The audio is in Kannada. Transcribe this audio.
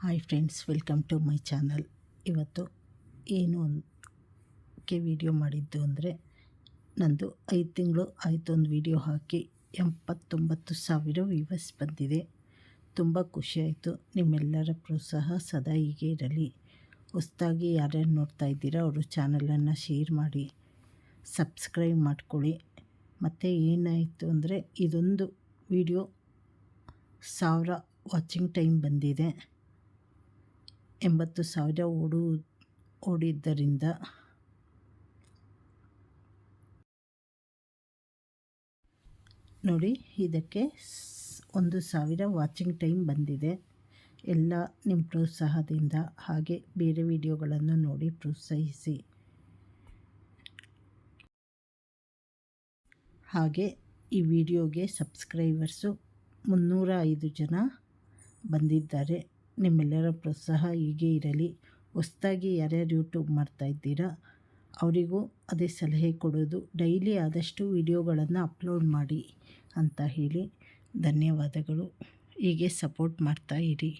Hi friends welcome to my channel ಇವತ್ತು ಏನು ಕೆ ವಿಡಿಯೋ ಮಾಡಿದ್ದು ಅಂದರೆ ನಂದು ಐದು ತಿಂಗಳು ಆಯಿತು ಒಂದು ವಿಡಿಯೋ ಹಾಕಿ ಎಂಬತ್ತೊಂಬತ್ತು ಸಾವಿರ ವ್ಯೂವರ್ಸ್ ಬಂದಿದೆ. ತುಂಬ ಖುಷಿಯಾಯಿತು ನಿಮ್ಮೆಲ್ಲರ ಪ್ರೋತ್ಸಾಹ ಸದಾ ಹೀಗೆ ಇರಲಿ. ಹೊಸ್ದಾಗಿ ಯಾರ್ಯಾರು ನೋಡ್ತಾ ಇದ್ದೀರಾ, ಅವರು ಚಾನಲನ್ನು ಶೇರ್ ಮಾಡಿ ಸಬ್ಸ್ಕ್ರೈಬ್ ಮಾಡ್ಕೊಳ್ಳಿ. ಮತ್ತು ಏನಾಯಿತು ಅಂದರೆ ಇದೊಂದು ವಿಡಿಯೋ ಸಾವಿರ ವಾಚಿಂಗ್ ಟೈಮ್ ಬಂದಿದೆ. ಎಂಬತ್ತು ಸಾವಿರ ಓಡು, ಓಡಿದ್ದರಿಂದ ನೋಡಿ ಇದಕ್ಕೆ ಒಂದು ಸಾವಿರ ವಾಚಿಂಗ್ ಟೈಮ್ ಬಂದಿದೆ. ಎಲ್ಲ ನಿಮ್ಮ ಪ್ರೋತ್ಸಾಹದಿಂದ ಹಾಗೆ ಬೇರೆ ವಿಡಿಯೋಗಳನ್ನು ನೋಡಿ ಪ್ರೋತ್ಸಾಹಿಸಿ. ಹಾಗೆ ಈ ವಿಡಿಯೋಗೆ ಸಬ್ಸ್ಕ್ರೈಬರ್ಸು ಮುನ್ನೂರ ಐದು ಜನ ಬಂದಿದ್ದಾರೆ. ನಿಮ್ಮೆಲ್ಲರ ಪ್ರೋತ್ಸಾಹ ಹೀಗೆ ಇರಲಿ. ಹೊಸ್ದಾಗಿ ಯಾರ್ಯಾರು ಯೂಟ್ಯೂಬ್ ಮಾಡ್ತಾ ಇದ್ದೀರಾ, ಅವರಿಗೂ ಅದೇ ಸಲಹೆ ಕೊಡೋದು. ಡೈಲಿ ಆದಷ್ಟು ವಿಡಿಯೋಗಳನ್ನು ಅಪ್ಲೋಡ್ ಮಾಡಿ ಅಂತ ಹೇಳಿ. ಧನ್ಯವಾದಗಳು. ಹೀಗೆ ಸಪೋರ್ಟ್ ಮಾಡ್ತಾ ಇರಿ.